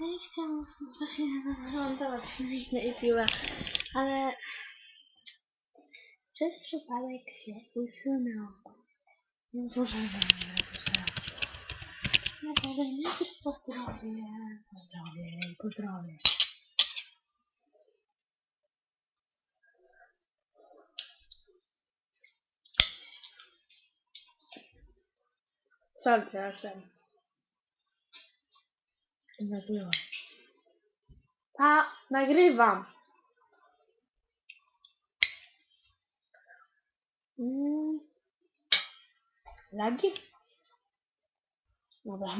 Ja nie chciałam właśnie montować filmik i piła, ale przez przypadek się usunęło. Więc jeszcze raz. Naprawdę najpierw pozdrowię, pozdrowię i pozdrowię. Sorry, przepraszam. Nagrywam. A, nagrywam. Mm. Lagi? Dobra.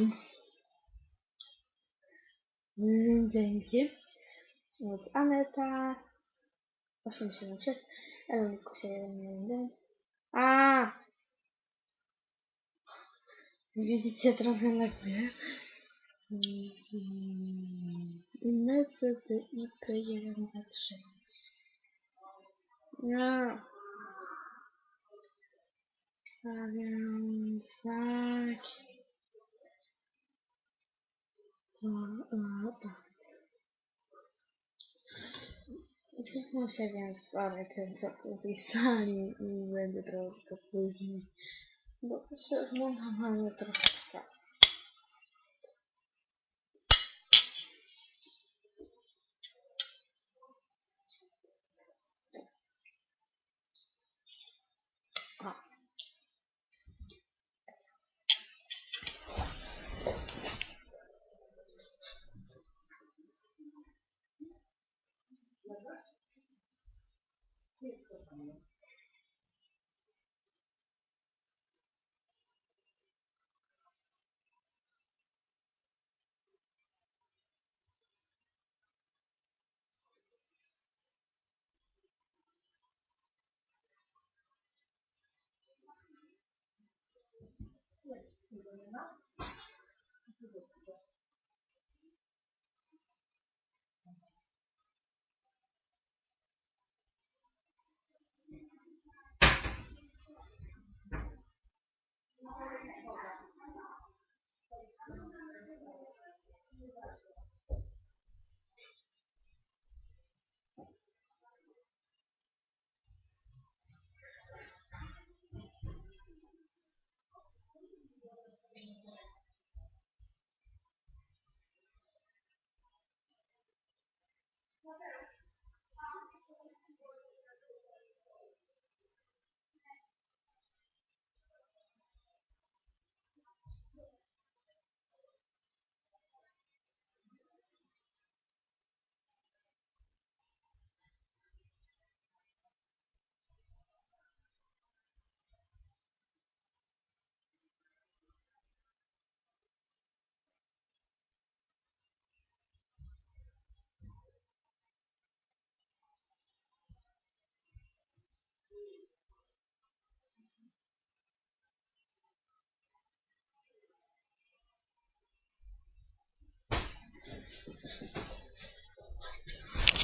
Mm, dzięki. Więc Aneta 876 Eloniku 711 A! Widzicie, trochę laguję. To IP 1, 2, 3. No. A więc tak. O, o, o. Cofnę się więc sorry tym, co tu pisali i będzie troszkę później. Bo się zmontowanie trochę trwa. すごい个呢，就是。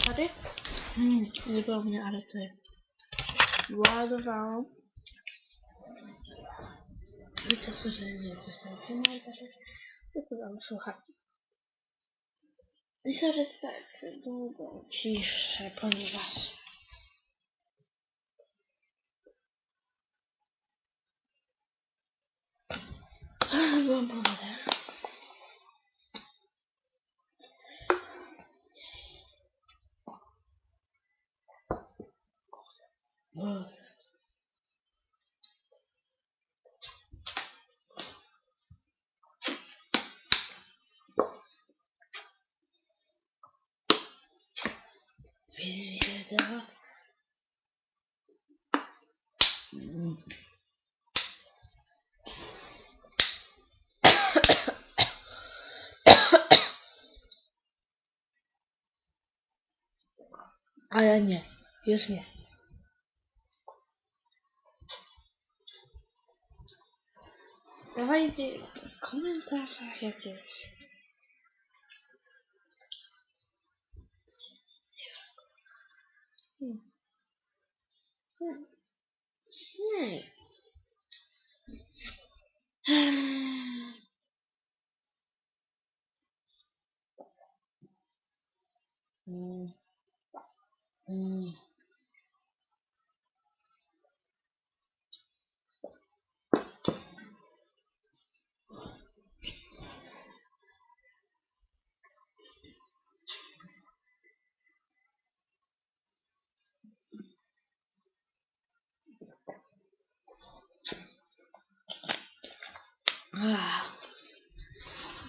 Sorry? Mm, nie było mnie, ale tutaj ładowało. I co słyszę, że coś tam i tak tylko dam słuchawki. Sorry, że tak długo ciszę, ponieważ byłam po Widzę mi się to. A ja nie, już nie. Dawajcie w komentarzach jakieś. 嗯。嗯。嗯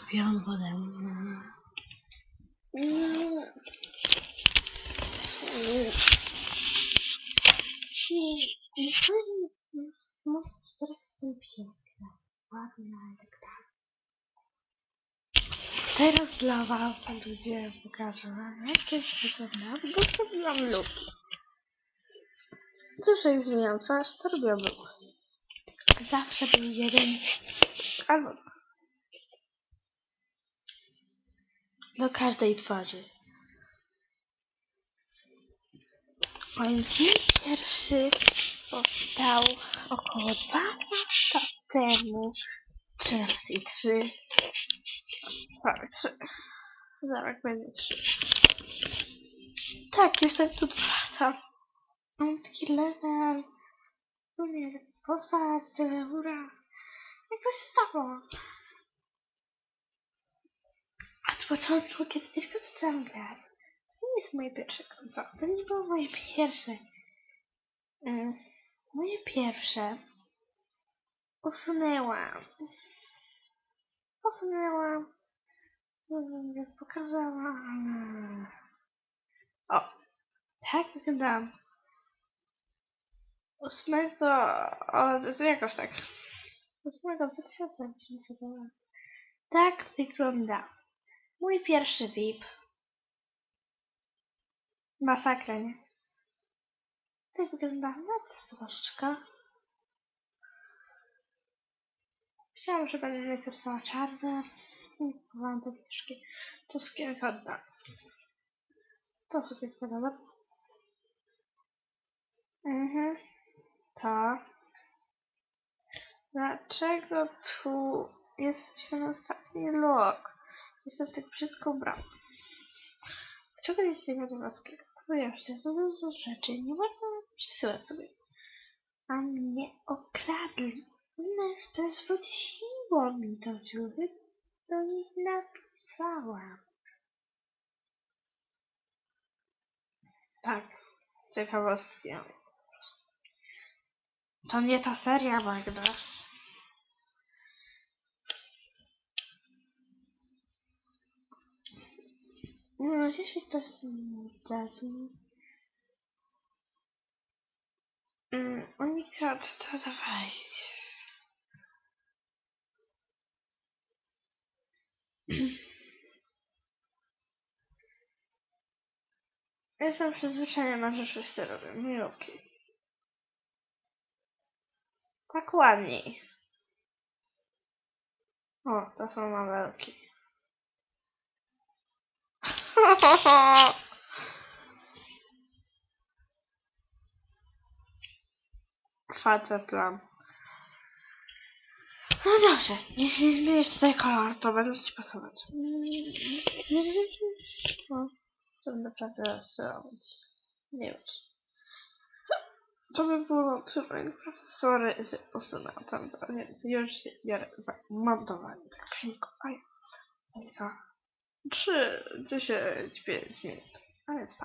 Piję wodę. Teraz jestem piękna, ładna i tak. Teraz dla was, ludzie, pokażę jak to jest wygląda. Dostępniam luki. Zawsze jak zmieniam twarz, to robię. Zawsze był jeden albo. Do każdej twarzy. A więc pierwszy powstał około dwa lata temu. Trzy razy trzy. Prawie trzy. Zaraz będzie trzy. Tak, jestem tu dwa lata. Mam taki level. Umiem postać, tyle ura. Jak to się stało? Od początku, kiedy tylko zaczęłam grać, to nie jest moje pierwsze konto. To nie było moje pierwsze. Mm, moje pierwsze usunęłam. Usunęłam. Pokazałam. O, tak wyglądam. Ósmego, o, to jakoś tak. Ósmego 2010. Tak wygląda. Mój pierwszy VIP. Masakra, nie? Tak wygląda nadspodoczka. Myślałam, że będę napisała czarne. Kupowałam takie troszkę to skierkota. To sobie wkładam. Mhm. To. Dlaczego tu jest ten ostatni log? Jestem tak brzydko ubrana. Dlaczego nie zdejmę do włoskiego? Pojawię to są rzeczy. Nie można przesyłać sobie. A mnie okradli. NSP zwróciło mi to dziury. Do nich napisałam. Tak. Ciekawostki. To nie ta seria Magda. No, jeśli ktoś zdarzy. Mm, unikat, to dawajcie. Jestem przyzwyczajona, że wszyscy robią miłki. Tak ładniej. O, to są małelki. Facet lam. No dobrze, jeśli zmienisz tutaj kolor, to będę ci pasować. No, to naprawdę zrobić. Nie wiem. To by było tyle. Sorry, że usunęłam tam to, więc już się biorę za montowanie tego filmiku. A więc za 3, 10, 5 minut. A więc pa.